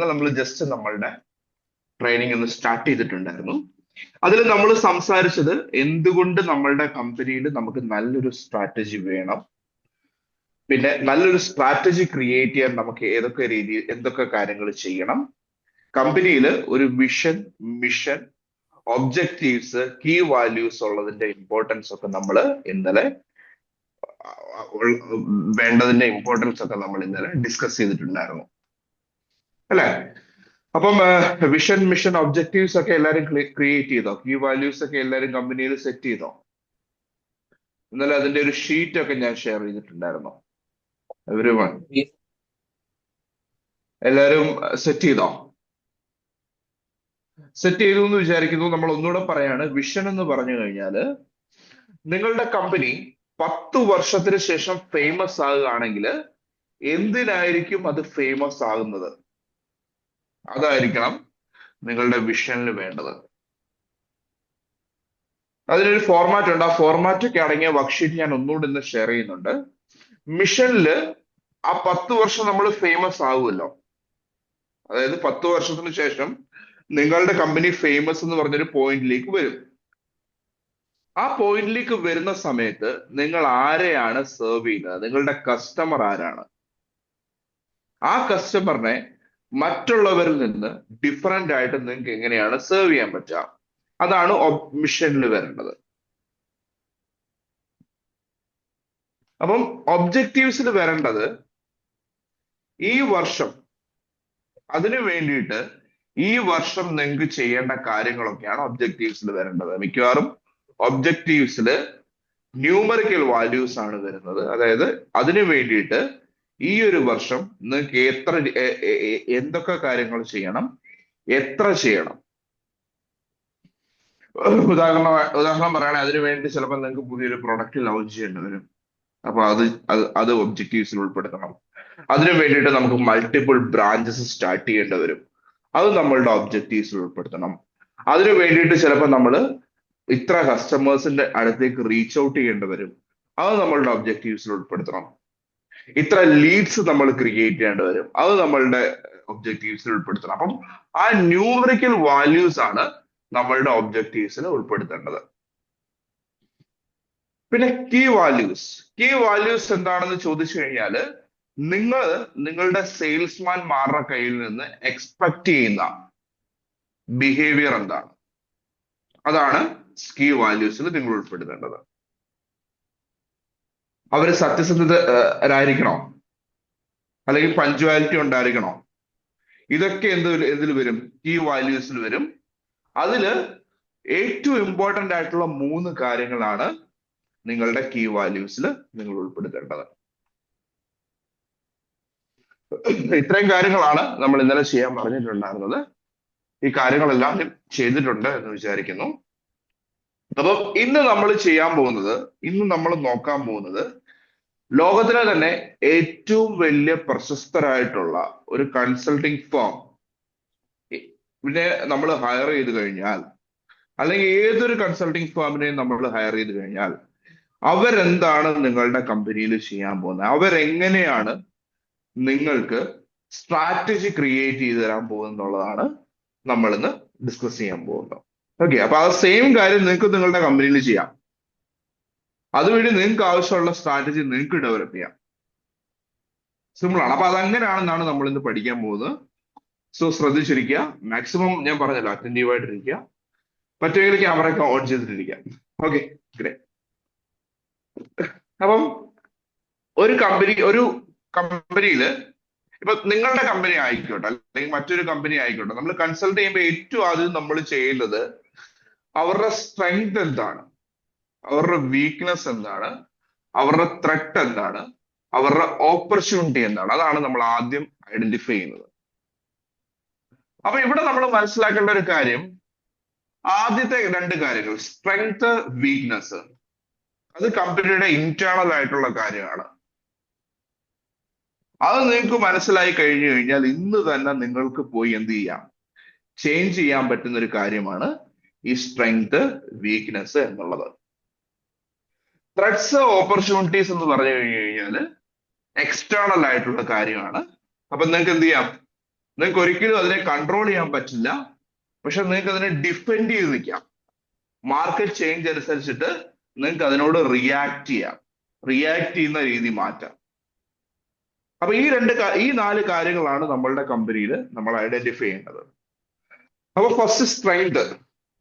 നമ്മൾ ജസ്റ്റ് നമ്മളുടെ ട്രെയിനിങ് ഒന്ന് സ്റ്റാർട്ട് ചെയ്തിട്ടുണ്ടായിരുന്നു. അതിൽ നമ്മൾ സംസാരിച്ചത് എന്തുകൊണ്ട് നമ്മളുടെ കമ്പനിയിൽ നമുക്ക് നല്ലൊരു സ്ട്രാറ്റജി വേണം. പിന്നെ നല്ലൊരു സ്ട്രാറ്റജി ക്രിയേറ്റ് ചെയ്യാൻ നമുക്ക് ഏതൊക്കെ രീതിയിൽ എന്തൊക്കെ കാര്യങ്ങൾ ചെയ്യണം. കമ്പനിയിൽ ഒരു vision mission objectives key values ഉള്ളതിന്റെ ഇമ്പോർട്ടൻസ് ഒക്കെ നമ്മൾ ഇന്നലെ വേണ്ടതിന്റെ ഇമ്പോർട്ടൻസ് ഒക്കെ നമ്മൾ ഇന്നലെ ഡിസ്കസ് ചെയ്തിട്ടുണ്ടായിരുന്നു. അല്ലെ? അപ്പം വിഷൻ മിഷൻ ഒബ്ജക്റ്റീവ്സ് ഒക്കെ എല്ലാരും ക്രിയേറ്റ് ചെയ്തോ? കീ വാല്യൂസ് ഒക്കെ എല്ലാരും കമ്പനിയിൽ സെറ്റ് ചെയ്തോ? ഇന്നലെ അതിന്റെ ഒരു ഷീറ്റ് ഒക്കെ ഞാൻ ഷെയർ ചെയ്തിട്ടുണ്ടായിരുന്നു. എവരി വൺ എല്ലാരും സെറ്റ് ചെയ്തോ? സെറ്റ് ചെയ്തു എന്ന് വിചാരിക്കുന്നു. നമ്മൾ ഒന്നുകൂടെ പറയാണ്. വിഷൻ എന്ന് പറഞ്ഞു കഴിഞ്ഞാൽ നിങ്ങളുടെ കമ്പനി പത്ത് വർഷത്തിന് ശേഷം ഫേമസ് ആകുകയാണെങ്കിൽ എന്തിനായിരിക്കും അത് ഫേമസ് ആകുന്നത്? അതായിരിക്കണം നിങ്ങളുടെ വിഷനിൽ വേണ്ടത്. അതിനൊരു ഫോർമാറ്റ് ഉണ്ട്. ആ ഫോർമാറ്റ് ഒക്കെ അടങ്ങിയ വർക്ക്ഷീറ്റ് ഞാൻ ഒന്നുകൂടി ഇന്ന് ഷെയർ ചെയ്യുന്നുണ്ട്. മിഷനിൽ ആ പത്ത് വർഷം നമ്മൾ ഫേമസ് ആകുമല്ലോ അതായത് പത്ത് വർഷത്തിന് ശേഷം നിങ്ങളുടെ കമ്പനി ഫേമസ് എന്ന് പറഞ്ഞൊരു പോയിന്റിലേക്ക് വരും. ആ പോയിന്റിലേക്ക് വരുന്ന സമയത്ത് നിങ്ങൾ ആരെയാണ് സെർവ് ചെയ്യുന്നത്? നിങ്ങളുടെ കസ്റ്റമർ ആരാണ്? ആ കസ്റ്റമറിനെ മറ്റുള്ളവരിൽ നിന്ന് ഡിഫറെന്റ് ആയിട്ട് നിങ്ങൾക്ക് എങ്ങനെയാണ് സെർവ് ചെയ്യാൻ പറ്റുക. അതാണ് മിഷനിൽ വരേണ്ടത് അപ്പം ഒബ്ജക്റ്റീവ്സിൽ വരേണ്ടത് ഈ വർഷം അതിനു വേണ്ടിയിട്ട് ഈ വർഷം നിങ്ങൾക്ക് ചെയ്യേണ്ട കാര്യങ്ങളൊക്കെയാണ് ഒബ്ജക്റ്റീവ്സിൽ വരേണ്ടത്. മിക്കവാറും ഒബ്ജക്റ്റീവ്സിൽ ന്യൂമറിക്കൽ വാല്യൂസ് ആണ് വരുന്നത്. അതായത് അതിനു വേണ്ടിയിട്ട് ഈ ഒരു വർഷം നിങ്ങൾക്ക് എത്ര എന്തൊക്കെ കാര്യങ്ങൾ ചെയ്യണം? എത്ര ചെയ്യണം? ഉദാഹരണ ഉദാഹരണം പറയുകയാണെങ്കിൽ അതിനു വേണ്ടി ചിലപ്പോൾ നിങ്ങൾക്ക് പുതിയൊരു പ്രൊഡക്റ്റ് ലോഞ്ച് ചെയ്യേണ്ടി വരും. അപ്പൊ അത് അത് ഒബ്ജക്റ്റീവ്സിൽ ഉൾപ്പെടുത്തണം. അതിനു വേണ്ടിയിട്ട് നമുക്ക് മൾട്ടിപ്പിൾ ബ്രാഞ്ചസ് സ്റ്റാർട്ട് ചെയ്യേണ്ടി വരും. അത് നമ്മളുടെ ഒബ്ജക്റ്റീവ്സിൽ ഉൾപ്പെടുത്തണം. അതിനു വേണ്ടിയിട്ട് ചിലപ്പോൾ നമ്മൾ ഇത്ര കസ്റ്റമേഴ്സിന്റെ അടുത്തേക്ക് റീച്ച് ഔട്ട് ചെയ്യേണ്ടി വരും. അത് നമ്മളുടെ ഒബ്ജക്റ്റീവ്സിൽ ഉൾപ്പെടുത്തണം. ഇത്ര ലീഡ്സ് നമ്മൾ ക്രിയേറ്റ് ചെയ്യേണ്ടി വരും. അത് നമ്മളുടെ ഒബ്ജക്റ്റീവ്സിൽ ഉൾപ്പെടുത്തണം. അപ്പം ആ ന്യൂമറിക്കൽ വാല്യൂസ് ആണ് നമ്മളുടെ ഒബ്ജക്റ്റീവ്സിൽ ഉൾപ്പെടുത്തേണ്ടത്. പിന്നെ കീ വാല്യൂസ് കീ വാല്യൂസ് എന്താണെന്ന് ചോദിച്ചു കഴിഞ്ഞാൽ നിങ്ങൾ നിങ്ങളുടെ സെയിൽസ്മാൻ സെയിൽസ്മാൻമാരുടെ കയ്യിൽ നിന്ന് എക്സ്പെക്ട് ചെയ്യുന്ന ബിഹേവിയർ എന്താണ്? അതാണ് കീ വാല്യൂസിൽ നിങ്ങൾ ഉൾപ്പെടുത്തേണ്ടത്. അവർ സത്യസന്ധരായിരിക്കണോ അല്ലെങ്കിൽ പഞ്ച്വാലിറ്റി ഉണ്ടായിരിക്കണോ? ഇതൊക്കെ എന്ത് എന്തിൽ വരും? കീ വാല്യൂസിൽ വരും. അതിൽ ഏറ്റവും ഇമ്പോർട്ടന്റ് ആയിട്ടുള്ള മൂന്ന് കാര്യങ്ങളാണ് നിങ്ങളുടെ കീ വാല്യൂസിൽ നിങ്ങൾ ഉൾപ്പെടുത്തേണ്ടത്. ഇത്രയും കാര്യങ്ങളാണ് നമ്മൾ ഇന്നലെ ചെയ്യാൻ പറഞ്ഞിട്ടുണ്ടായിരുന്നത്. ഈ കാര്യങ്ങളെല്ലാം ചെയ്തിട്ടുണ്ട് എന്ന് വിചാരിക്കുന്നു. അപ്പം ഇന്ന് നമ്മൾ ചെയ്യാൻ പോകുന്നത് ഇന്ന് നമ്മൾ നോക്കാൻ പോകുന്നത് ലോകത്തിലെ തന്നെ ഏറ്റവും വലിയ പ്രശസ്തരായിട്ടുള്ള ഒരു കൺസൾട്ടിംഗ് ഫേം പിന്നെ നമ്മൾ ഹയർ ചെയ്ത് കഴിഞ്ഞാൽ അല്ലെങ്കിൽ ഏതൊരു കൺസൾട്ടിംഗ് ഫേമിനെയും നമ്മൾ ഹയർ ചെയ്ത് കഴിഞ്ഞാൽ അവരെന്താണ് നിങ്ങളുടെ കമ്പനിയിൽ ചെയ്യാൻ പോകുന്നത്? അവരെങ്ങനെയാണ് നിങ്ങൾക്ക് സ്ട്രാറ്റജി ക്രിയേറ്റ് ചെയ്ത് തരാൻ പോകുന്നുള്ളതാണ് നമ്മൾ ഇന്ന് ഡിസ്കസ് ചെയ്യാൻ പോകുന്നത്. ഓക്കെ അപ്പൊ ആ സെയിം കാര്യം നിങ്ങൾക്ക് നിങ്ങളുടെ കമ്പനിയിൽ ചെയ്യാം. അതുവഴി നിങ്ങൾക്ക് ആവശ്യമുള്ള സ്ട്രാറ്റജി നിങ്ങൾക്ക് ഡെവലപ്പ് ചെയ്യാം. സിമ്പിൾ ആണ്. അപ്പൊ അതങ്ങനെയാണെന്നാണ് നമ്മൾ ഇന്ന് പഠിക്കാൻ പോകുന്നത്. സോ ശ്രദ്ധിച്ചിരിക്കുക. മാക്സിമം ഞാൻ പറഞ്ഞല്ലോ അറ്റന്റീവ് ആയിട്ടിരിക്കുക. പറ്റുമെങ്കിൽ ക്യാമറ ഒക്കെ ഓൺ ചെയ്തിട്ടിരിക്കുക. ഓക്കെ ഗ്രേ അപ്പം ഒരു കമ്പനി ഒരു കമ്പനിയിൽ ഇപ്പൊ നിങ്ങളുടെ കമ്പനി ആയിക്കോട്ടെ അല്ലെങ്കിൽ മറ്റൊരു കമ്പനി ആയിക്കോട്ടെ നമ്മൾ കൺസൾട്ട് ചെയ്യുമ്പോൾ ഏറ്റവും ആദ്യം നമ്മൾ ചെയ്യുന്നത് അവരുടെ സ്ട്രെങ്ത് എന്താണ്? അവരുടെ വീക്ക്നെസ് എന്താണ്? അവരുടെ ത്രെട്ട് എന്താണ്? അവരുടെ ഓപ്പർച്യൂണിറ്റി എന്താണ്? അതാണ് നമ്മൾ ആദ്യം ഐഡന്റിഫൈ ചെയ്യുന്നത്. അപ്പൊ ഇവിടെ നമ്മൾ മനസ്സിലാക്കേണ്ട ഒരു കാര്യം ആദ്യത്തെ രണ്ട് കാര്യങ്ങൾ സ്ട്രെങ്ത് വീക്ക്നെസ് അത് കമ്പനിയുടെ ഇന്റേണൽ ആയിട്ടുള്ള കാര്യമാണ്. അത് നിങ്ങൾക്ക് മനസ്സിലായി കഴിഞ്ഞു കഴിഞ്ഞാൽ ഇന്ന് തന്നെ നിങ്ങൾക്ക് പോയി എന്ത് ചെയ്യാം? ചേഞ്ച് ചെയ്യാൻ പറ്റുന്ന ഒരു കാര്യമാണ് ഈ സ്ട്രെങ്ത് വീക്ക്നെസ് എന്നുള്ളത്. ത്രെഡ്സ് ഓപ്പർച്യൂണിറ്റീസ് എന്ന് പറഞ്ഞു കഴിഞ്ഞു കഴിഞ്ഞാൽ എക്സ്റ്റേണൽ ആയിട്ടുള്ള കാര്യമാണ്. അപ്പൊ നിങ്ങൾക്ക് എന്ത് ചെയ്യാം? നിങ്ങൾക്ക് ഒരിക്കലും അതിനെ കൺട്രോൾ ചെയ്യാൻ പറ്റില്ല. പക്ഷെ നിങ്ങൾക്ക് അതിനെ ഡിഫെൻഡ് ചെയ്ത് നിൽക്കാം. മാർക്കറ്റ് ചേഞ്ച് അനുസരിച്ചിട്ട് നിങ്ങൾക്ക് അതിനോട് റിയാക്ട് ചെയ്യാം. റിയാക്ട് ചെയ്യുന്ന രീതി മാറ്റാം. അപ്പൊ ഈ രണ്ട് ഈ നാല് കാര്യങ്ങളാണ് നമ്മളുടെ കമ്പനിയിൽ നമ്മൾ ഐഡന്റിഫൈ ചെയ്യേണ്ടത്. അപ്പൊ ഫസ്റ്റ് സ്ട്രെങ്ത്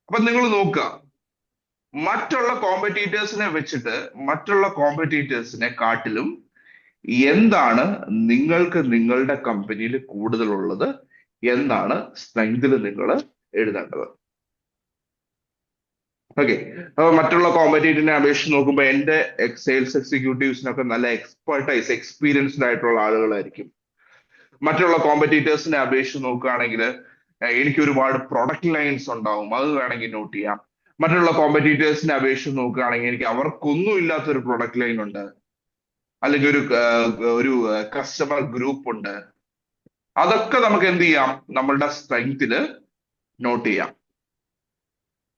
അപ്പൊ നിങ്ങൾ നോക്കുക. മറ്റുള്ള കോമ്പറ്റീറ്റേഴ്സിനെ വെച്ചിട്ട് മറ്റുള്ള കോമ്പറ്റീറ്റേഴ്സിനെ കാട്ടിലും എന്താണ് നിങ്ങൾക്ക് നിങ്ങളുടെ കമ്പനിയിൽ കൂടുതലുള്ളത്? എന്താണ് സ്ട്രെങ്തിൽ നിങ്ങൾ എഴുതേണ്ടത്? ഓക്കെ അപ്പൊ മറ്റുള്ള കോമ്പറ്റീറ്റീവിനെ അപേക്ഷിച്ച് നോക്കുമ്പോൾ എന്റെ സെയിൽസ് എക്സിക്യൂട്ടീവ്സിനൊക്കെ നല്ല എക്സ്പെർട്ടൈസ് എക്സ്പീരിയൻസ്ഡ് ആയിട്ടുള്ള ആളുകളായിരിക്കും. മറ്റുള്ള കോമ്പറ്റീറ്റേഴ്സിനെ അപേക്ഷിച്ച് നോക്കുകയാണെങ്കിൽ എനിക്ക് ഒരുപാട് പ്രൊഡക്റ്റ് ലൈൻസ് ഉണ്ടാവും. അത് വേണമെങ്കിൽ നോട്ട് ചെയ്യാം. മറ്റുള്ള കോമ്പറ്റീറ്റേഴ്സിനെ അപേക്ഷിച്ച് നോക്കുകയാണെങ്കിൽ എനിക്ക് അവർക്കൊന്നും ഇല്ലാത്ത ഒരു പ്രൊഡക്റ്റ് ലൈൻ ഉണ്ട്. അല്ലെങ്കിൽ ഒരു ഒരു കസ്റ്റമർ ഗ്രൂപ്പ് ഉണ്ട്. അതൊക്കെ നമുക്ക് എന്ത് ചെയ്യാം? നമ്മളുടെ സ്ട്രെങ്തിൽ നോട്ട് ചെയ്യാം.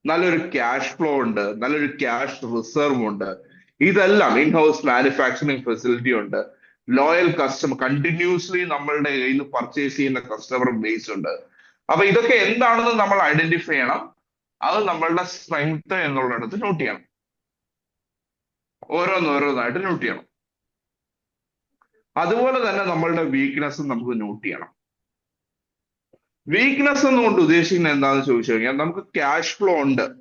നല്ലൊരു ക്യാഷ് ഫ്ലോ ഉണ്ട്. നല്ലൊരു ക്യാഷ് റിസർവ് ഉണ്ട്. ഇതെല്ലാം ഇൻ ഹൗസ് മാനുഫാക്ചറിങ് ഫെസിലിറ്റി ഉണ്ട്. ലോയൽ കസ്റ്റമർ കണ്ടിന്യൂസ്ലി നമ്മളുടെ കയ്യിൽ പർച്ചേസ് ചെയ്യുന്ന കസ്റ്റമർ ബേസ് ഉണ്ട്. അപ്പൊ ഇതൊക്കെ എന്താണെന്ന് നമ്മൾ ഐഡന്റിഫൈ ചെയ്യണം. അത് നമ്മളുടെ സ്ട്രെങ്ത് എന്നുള്ളിടത്ത് നോട്ട് ചെയ്യണം. ഓരോന്നോരോന്നായിട്ട് നോട്ട് ചെയ്യണം. അതുപോലെ തന്നെ നമ്മളുടെ വീക്ക്നെസ് നമുക്ക് നോട്ട് ചെയ്യണം. വീക്ക്നെസ് എന്നുകൊണ്ട് ഉദ്ദേശിക്കുന്നത് എന്താണെന്ന് ചോദിച്ചു കഴിഞ്ഞാൽ നമുക്ക് ക്യാഷ് ഫ്ലോ ഉണ്ട്.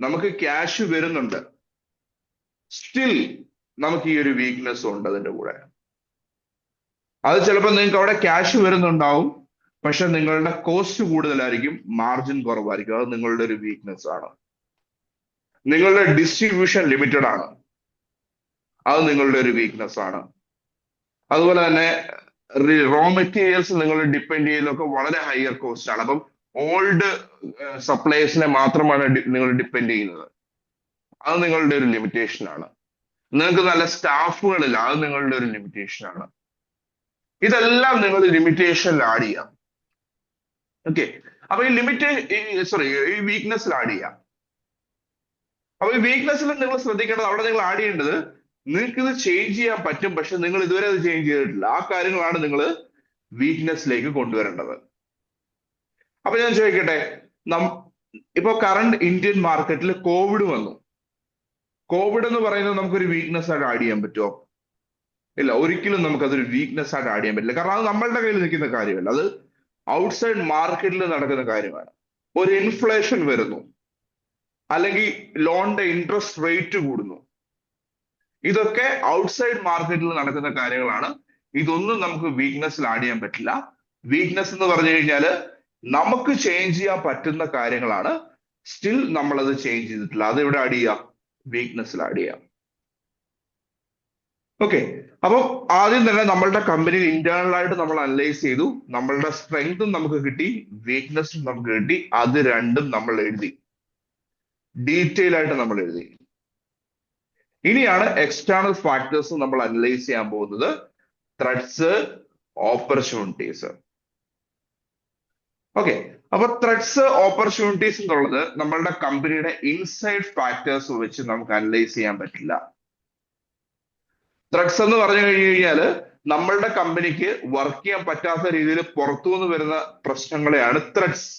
നമുക്ക് ക്യാഷ് വരുന്നുണ്ട്. സ്റ്റിൽ നമുക്ക് ഈ ഒരു വീക്ക്നെസ് ഉണ്ട് അതിന്റെ കൂടെ. അത് ചിലപ്പോൾ നിങ്ങൾക്ക് അവിടെ ക്യാഷ് വരുന്നുണ്ടാവും. പക്ഷെ നിങ്ങളുടെ കോസ്റ്റ് കൂടുതലായിരിക്കും മാർജിൻ കുറവായിരിക്കും. അത് നിങ്ങളുടെ ഒരു വീക്ക്നെസ് ആണ്. നിങ്ങളുടെ ഡിസ്ട്രിബ്യൂഷൻ ലിമിറ്റഡ് ആണ്. അത് നിങ്ങളുടെ ഒരു വീക്ക്നെസ് ആണ്. അതുപോലെ തന്നെ റോ മെറ്റീരിയൽസ് നിങ്ങൾ ഡിപ്പെൻഡ് ചെയ്യുന്നതൊക്കെ വളരെ ഹയർ കോസ്റ്റ് ആണ്. അപ്പം ഓൾഡ് സപ്ലൈസിനെ മാത്രമാണ് നിങ്ങൾ ഡിപ്പെൻഡ് ചെയ്യുന്നത്. അത് നിങ്ങളുടെ ഒരു ലിമിറ്റേഷൻ ആണ്. നിങ്ങൾക്ക് നല്ല സ്റ്റാഫുകളില്ല. അത് നിങ്ങളുടെ ഒരു ലിമിറ്റേഷൻ ആണ്. ഇതെല്ലാം നിങ്ങൾ ലിമിറ്റേഷനിൽ ആഡ് ചെയ്യാം. ഓക്കെ അപ്പൊ ഈ ലിമിറ്റ് സോറി ഈ വീക്ക്നെസ്സിൽ ആഡ് ചെയ്യാം. അപ്പൊ ഈ വീക്ക്നെസ്സിൽ നിങ്ങൾ ശ്രദ്ധിക്കേണ്ടത് അവിടെ നിങ്ങൾ ആഡ് ചെയ്യേണ്ടത് നിങ്ങൾക്ക് ഇത് ചേഞ്ച് ചെയ്യാൻ പറ്റും പക്ഷെ നിങ്ങൾ ഇതുവരെ അത് ചേഞ്ച് ചെയ്തിട്ടില്ല. ആ കാര്യങ്ങളാണ് നിങ്ങൾ വീക്ക്നെസ്സിലേക്ക് കൊണ്ടുവരേണ്ടത്. അപ്പൊ ഞാൻ ചോദിക്കട്ടെ ഇപ്പൊ കറണ്ട് ഇന്ത്യൻ മാർക്കറ്റിൽ കോവിഡ് വന്നു. കോവിഡ് എന്ന് പറയുന്നത് നമുക്കൊരു വീക്ക്നെസ് ആയിട്ട് ആഡ് ചെയ്യാൻ പറ്റുമോ? ഇല്ല ഒരിക്കലും നമുക്കതൊരു വീക്ക്നെസ് ആയിട്ട് ആഡ് ചെയ്യാൻ പറ്റില്ല. കാരണം അത് നമ്മളുടെ കയ്യിൽ നിൽക്കുന്ന കാര്യമല്ല. അത് ഔട്ട്സൈഡ് മാർക്കറ്റിൽ നടക്കുന്ന കാര്യമാണ്. ഒരു ഇൻഫ്ലേഷൻ വരുന്നു. അല്ലെങ്കിൽ ലോണിന്റെ ഇൻട്രസ്റ്റ് റേറ്റ് കൂടുന്നു. ഇതൊക്കെ ഔട്ട്സൈഡ് മാർക്കറ്റിൽ നടക്കുന്ന കാര്യങ്ങളാണ്. ഇതൊന്നും നമുക്ക് വീക്ക്നെസ്സിൽ ആഡ് ചെയ്യാൻ പറ്റില്ല. വീക്ക്നെസ് എന്ന് പറഞ്ഞു കഴിഞ്ഞാൽ നമുക്ക് ചേഞ്ച് ചെയ്യാൻ പറ്റുന്ന കാര്യങ്ങളാണ്. സ്റ്റിൽ നമ്മൾ അത് ചേഞ്ച് ചെയ്തിട്ടില്ല. അത് ഇവിടെ ആഡ് ചെയ്യാം? വീക്ക്നെസ്സിൽ ആഡ് ചെയ്യാം. ഓക്കെ അപ്പം ആദ്യം തന്നെ നമ്മളുടെ കമ്പനി ഇന്റേണൽ ആയിട്ട് നമ്മൾ അനലൈസ് ചെയ്തു. നമ്മളുടെ സ്ട്രെങ്തും നമുക്ക് കിട്ടി. വീക്ക്നെസ്സും നമുക്ക് കിട്ടി. അത് രണ്ടും നമ്മൾ എഴുതി. ഡീറ്റെയിൽ ആയിട്ട് നമ്മൾ എഴുതി. ഇനിയാണ് എക്സ്റ്റേണൽ ഫാക്ടേഴ്സ് നമ്മൾ അനലൈസ് ചെയ്യാൻ പോകുന്നത്. ത്രെഡ്സ് ഓപ്പർച്യൂണിറ്റീസ് ഓക്കെ അപ്പൊ ത്രെഡ്സ് ഓപ്പർച്യൂണിറ്റീസ് എന്നുള്ളത് നമ്മളുടെ കമ്പനിയുടെ ഇൻസൈഡ് ഫാക്ടേഴ്സ് വെച്ച് നമുക്ക് അനലൈസ് ചെയ്യാൻ പറ്റില്ല. ത്രെഡ്സ് എന്ന് പറഞ്ഞു കഴിഞ്ഞു കഴിഞ്ഞാൽ നമ്മളുടെ കമ്പനിക്ക് വർക്ക് ചെയ്യാൻ പറ്റാത്ത രീതിയിൽ പുറത്തുനിന്ന് വരുന്ന പ്രശ്നങ്ങളെയാണ് ത്രെഡ്സ്